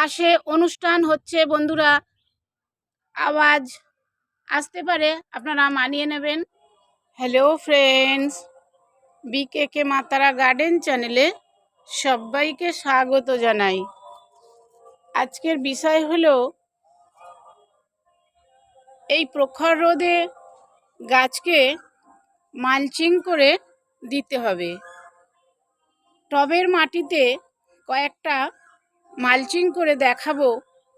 পাশে অনুষ্ঠান হচ্ছে, বন্ধুরা। আওয়াজ আসতে পারে, আপনারা মানিয়ে নেবেন। হ্যালো ফ্রেন্ডস বিকে কে মাতারা গার্ডেন চ্যানেলে সবাইকে স্বাগত জানাই। আজকের বিষয় হলো, এই প্রখর রোদে গাছকে মালচিং করে দিতে হবে। টবের মাটিতে কয়েকটা মালচিং করে দেখাবো।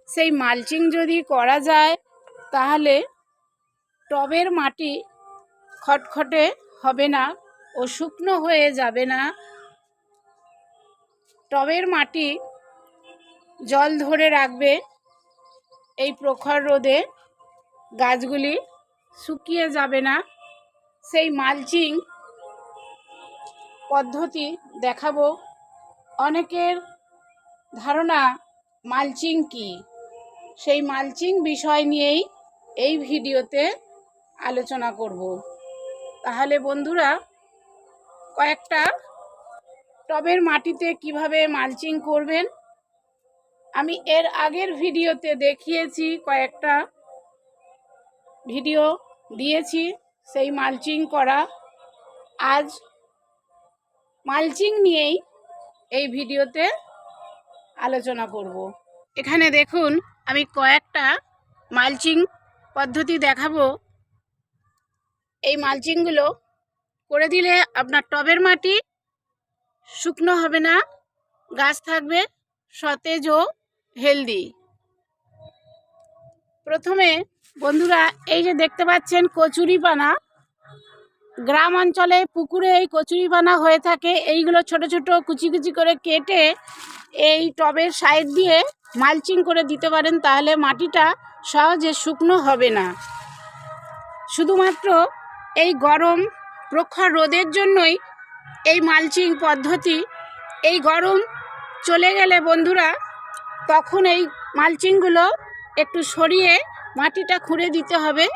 সেই মালচিং যদি করা যায়, তাহলে টবের মাটি খটখটে হবে না ও শুকনো হয়ে যাবে না। টবের মাটি জল ধরে রাখবে। এই প্রখর রোদে গাছগুলি শুকিয়ে যাবে না। সেই মালচিং পদ্ধতি দেখাবো। অনেকের ধারণা, মালচিং কি? সেই মালচিং বিষয় নিয়েই এই ভিডিওতে আলোচনা করব। তাহলে বন্ধুরা, কয়েকটা টবের মাটিতে কীভাবে মালচিং করবেন? আমি এর আগের ভিডিওতে দেখিয়েছি, কয়েকটা ভিডিও দিয়েছি সেই মালচিং করা। আজ মালচিং নিয়েই এই ভিডিওতে আলোচনা করব। এখানে দেখুন, আমি কয়েকটা মালচিং পদ্ধতি দেখাবো। এই মালচিংগুলো করে দিলে আপনার টবের মাটি শুকনো হবে না, গাছ থাকবে সতেজ ও হেলদি। প্রথমে বন্ধুরা, এই যে দেখতে পাচ্ছেন কচুরিপানা গ্রাম অঞ্চলে পুকুরে এই কচুরি কচুরিপানা হয়ে থাকে। এইগুলো ছোট ছোট কুচি কুচি করে কেটে এই টবের সাইড দিয়ে মালচিং করে দিতে পারেন, তাহলে মাটিটা সহজে শুকনো হবে না। শুধুমাত্র এই গরম প্রখর রোদের জন্যই এই মালচিং পদ্ধতি। এই গরম চলে গেলে বন্ধুরা, তখন এই মালচিংগুলো একটু সরিয়ে মাটিটা খুঁড়ে দিতে হবে।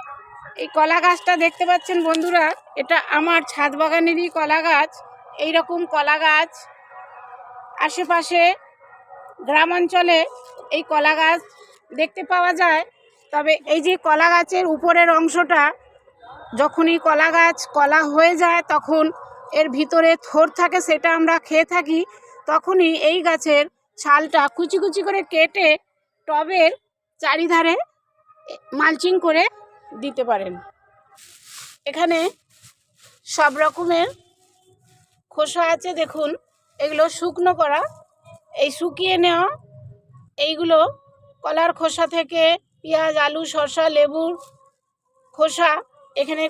এই কলা গাছটা দেখতে পাচ্ছেন বন্ধুরা, এটা আমার ছাদ বাগানেরই কলা গাছ। এই রকম কলা গাছ আশেপাশে গ্রাম অঞ্চলে এই কলা গাছ দেখতে পাওয়া যায়। তবে এই যে কলা গাছের উপরের অংশটা, যখনই কলা গাছ কলা হয়ে যায়, তখন এর ভিতরে থোর থাকে, সেটা আমরা খেয়ে থাকি। তখনই এই গাছের ছালটা কুচি কুচি করে কেটে টবের চারিধারে মালচিং করে দিতে পারেন। এখানে সব রকমের খোসা আছে, দেখুন। এগুলো শুকনো করা। এই শুকিয়ে নেওয়া এইগুলো কলার খোসা থেকে পেঁয়াজ, আলু শসা লেবুর খোসা, এখানে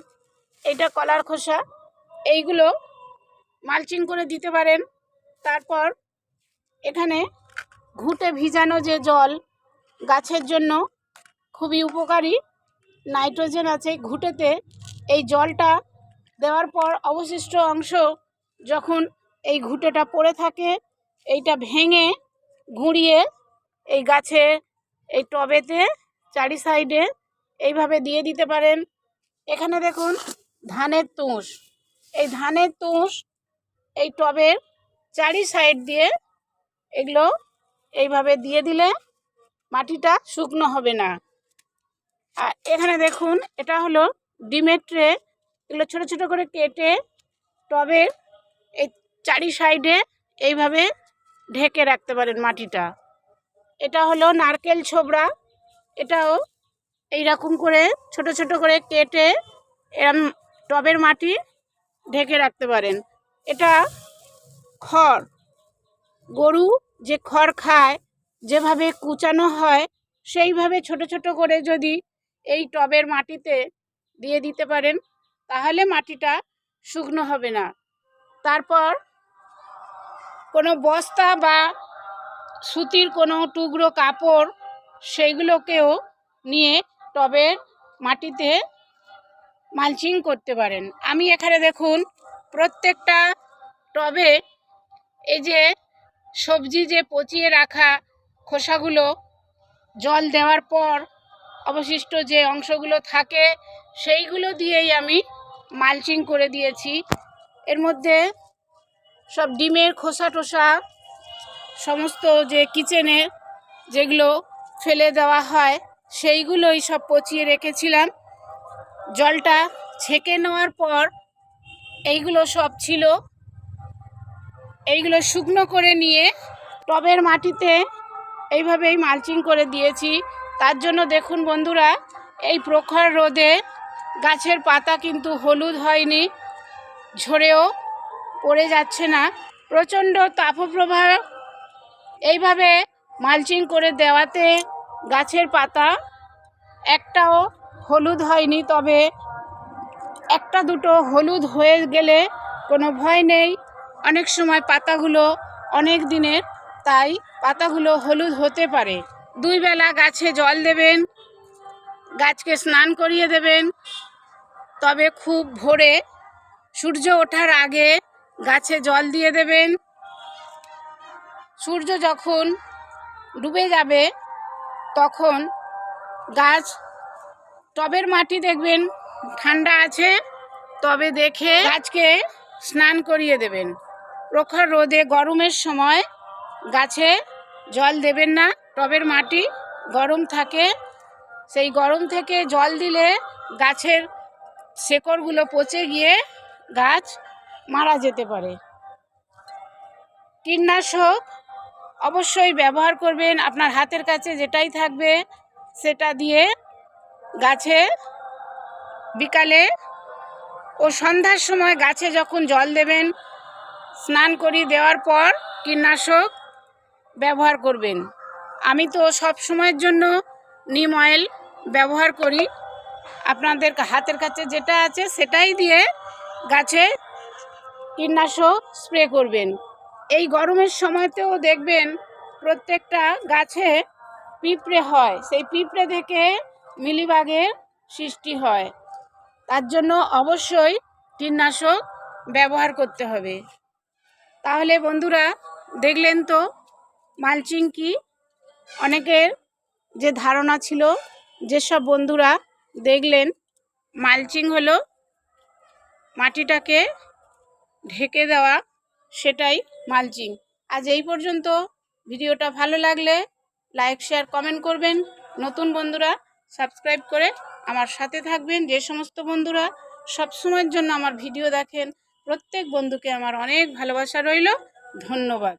এইটা কলার খোসা। এইগুলো মালচিং করে দিতে পারেন। তারপর এখানে ঘুঁটে ভিজানো যে জল, গাছের জন্য খুবই উপকারী। নাইট্রোজেন আছে, ঘুঁটেতে এই জলটা দেওয়ার পর অবশিষ্ট অংশ যখন এই ঘুঁটেটা পড়ে থাকে, এইটা ভেঙে গুঁড়িয়ে এই গাছে, এই টবেতে, চারি সাইডে এইভাবে দিয়ে দিতে পারেন। এখানে দেখুন, ধানের তুষ। এই ধানের তুষ এই টবের চারি সাইড দিয়ে এগুলো এইভাবে দিয়ে দিলে মাটিটা শুকনো হবে না। এখানে দেখুন, এটা হলো ডিমের ট্রে। এগুলো ছোটো ছোটো করে কেটে টবের এই চারি সাইডে এইভাবে ঢেকে রাখতে পারেন মাটিটা। এটা হলো নারকেল ছোবড়া। এটাও এইরকম করে ছোট ছোট করে কেটে এরম টবের মাটি ঢেকে রাখতে পারেন। এটা খড়। গরু যে খড় খায়, যেভাবে কুচানো হয়, সেইভাবে ছোট ছোট করে যদি এই টবের মাটিতে দিয়ে দিতে পারেন, তাহলে মাটিটা শুকনো হবে না। তারপর কোনো বস্তা বা সুতির কোনো টুকরো কাপড় সেইগুলোকেও নিয়ে টবের মাটিতে মালচিং করতে পারেন। আমি এখানে দেখুন, প্রত্যেকটা টবে এই যে সবজি যে পচিয়ে রাখা খোসাগুলো জল দেওয়ার পর অবশিষ্ট যে অংশগুলো থাকে, সেইগুলো দিয়েই আমি মালচিং করে দিয়েছি। এর মধ্যে সব ডিমের খোসা টোসা, সমস্ত যে কিচেনের যেগুলো ফেলে দেওয়া হয়, সেইগুলোই সব পচিয়ে রেখেছিলাম। জলটা ছেঁকে নেওয়ার পর এইগুলো সব ছিল। এইগুলো শুকনো করে নিয়ে টবের মাটিতে এইভাবেই মালচিং করে দিয়েছি। তার জন্য দেখুন বন্ধুরা, এই প্রখর রোদে গাছের পাতা কিন্তু হলুদ হয়নি, ঝরেও পড়ে যাচ্ছে না। প্রচণ্ড তাপপ্রবাহ এইভাবে মালচিং করে দেওয়াতে গাছের পাতা একটাও হলুদ হয়নি, তবে একটা দুটো হলুদ হয়ে গেলে কোনো ভয় নেই। অনেক সময় পাতাগুলো অনেক দিনের, তাই পাতাগুলো হলুদ হতে পারে। দুই বেলা গাছে জল দেবেন, গাছকে স্নান করিয়ে দেবেন। তবে খুব ভোরে সূর্য ওঠার আগে গাছে জল দিয়ে দেবেন। সূর্য যখন ডুবে যাবে, তখন গাছ টবের মাটি দেখবেন, ঠান্ডা আছে, তবে দেখে গাছকে স্নান করিয়ে দেবেন। প্রখর রোদে গরমের সময় গাছে জল দেবেন না। টবের মাটি গরম থাকে। সেই গরম থেকে জল দিলে গাছের শেকড়গুলো পচে গিয়ে গাছ মারা যেতে পারে। কীটনাশক অবশ্যই ব্যবহার করবেন। আপনার হাতের কাছে যেটাই থাকবে সেটা দিয়ে গাছে বিকালে ও সন্ধ্যার সময় গাছে যখন জল দেবেন, স্নান করি দেওয়ার পর কীটনাশক ব্যবহার করবেন। আমি তো সব সময়ের জন্য নিম অয়েল ব্যবহার করি। আপনাদের হাতের কাছে যেটা আছে সেটাই দিয়ে গাছে কীটনাশক স্প্রে করবেন। এই গরমের সময়তেও দেখবেন প্রত্যেকটা গাছে পিঁপড়ে হয়। সেই পিঁপড়ে থেকে মিলিবাগের সৃষ্টি হয়। তার জন্য অবশ্যই কীটনাশক ব্যবহার করতে হবে। তাহলে বন্ধুরা, দেখলেন তো মালচিং কি? অনেকের যে ধারণা ছিল, যেসব বন্ধুরা দেখলেন, মালচিং হলো মাটিটাকে ঢেকে দেওয়া, সেটাই মালচিং। আজ এই পর্যন্ত। ভিডিওটা ভালো লাগলে লাইক, শেয়ার, কমেন্ট করবেন। নতুন বন্ধুরা, সাবস্ক্রাইব করে আমার সাথে থাকবেন। যে সমস্ত বন্ধুরা সব সময়ের জন্য আমার ভিডিও দেখেন, প্রত্যেক বন্ধুকে আমার অনেক ভালোবাসা রইল। ধন্যবাদ।